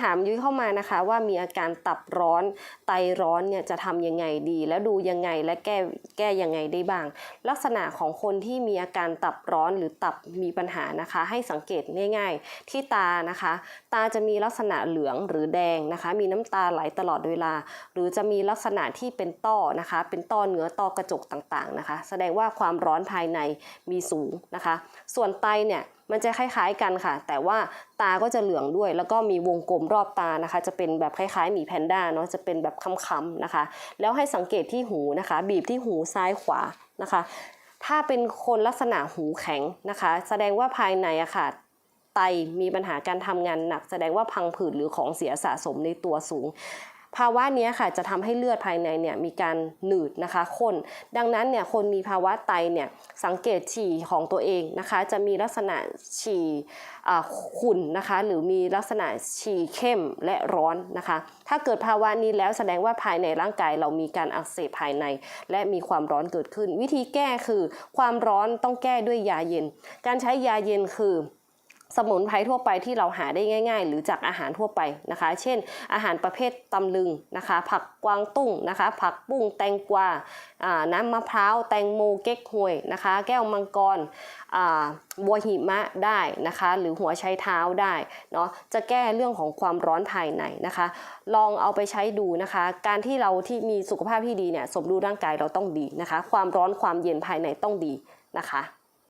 ถามยุ้ยเข้ามานะคะว่ามีอาการตับร้อนไตร้อนเนี่ยจะทำยังไงดี แล้วดูยังไงและแก้แก้ยังไงได้บ้าง ลักษณะของคนที่มีอาการตับร้อนหรือตับมีปัญหานะคะ ให้สังเกตง่ายๆ ที่ตานะคะ ตาจะมีลักษณะเหลืองหรือแดงนะคะ มีน้ำตาไหลตลอดเวลา หรือจะมีลักษณะที่เป็นต้อนะคะ เป็นต้อเนื้อต้อกระจกต่างๆนะคะ แสดงว่าความร้อนภายในมีสูงนะคะ ส่วนไตเนี่ย มันจะคล้ายๆกันค่ะ แต่ว่าตาก็จะเหลืองด้วย แล้วก็มีวงกลมรอบตานะคะ จะเป็นแบบคล้ายๆหมีแพนด้าเนาะจะเป็นแบบค้ำๆนะคะ แล้วให้สังเกตที่หูนะคะ บีบที่หูซ้ายขวานะคะ ถ้าเป็นคนลักษณะหูแข็งนะคะ แสดงว่าภายในอะค่ะไตมีปัญหาการทำงานหนัก แสดงว่าพังผืดหรือของเสียสะสมในตัวสูง ภาวะนี้ค่ะจะทำให้เลือดภายในเนี่ยมีการหนืดนะคะข้นดังนั้นเนี่ยคนมีภาวะไตเนี่ยสังเกตฉี่ของตัวเองนะคะ จะมีลักษณะฉี่อ่าขุ่นนะคะ หรือมีลักษณะฉี่เข้มและร้อนนะคะ ถ้าเกิดภาวะนี้แล้วแสดงว่าภายในร่างกายเรามีการอักเสบภายใน และมีความร้อนเกิดขึ้น วิธีแก้คือความร้อนต้องแก้ด้วยยาเย็น การใช้ยาเย็นคือ สมุนไพรทั่วไปที่เราหาได้ง่าย ๆ หรือจากอาหารทั่วไปนะคะ เช่น อาหารประเภทตำลึงนะคะ ผักกวางตุ้งนะคะ ผักบุ้งแตงกวาน้ำมะพร้าวแตงโมเก๊กฮวยนะคะ แก้วมังกรบัวหิมะได้นะคะ หรือหัวไชเท้าได้เนาะจะแก้เรื่องของความร้อนภายในนะคะ ลองเอาไปใช้ดูนะคะ การที่เราที่มีสุขภาพที่ดีเนี่ยสมดุลร่างกายเราต้องดีนะคะ ความร้อนความเย็นภายในต้องดีนะคะ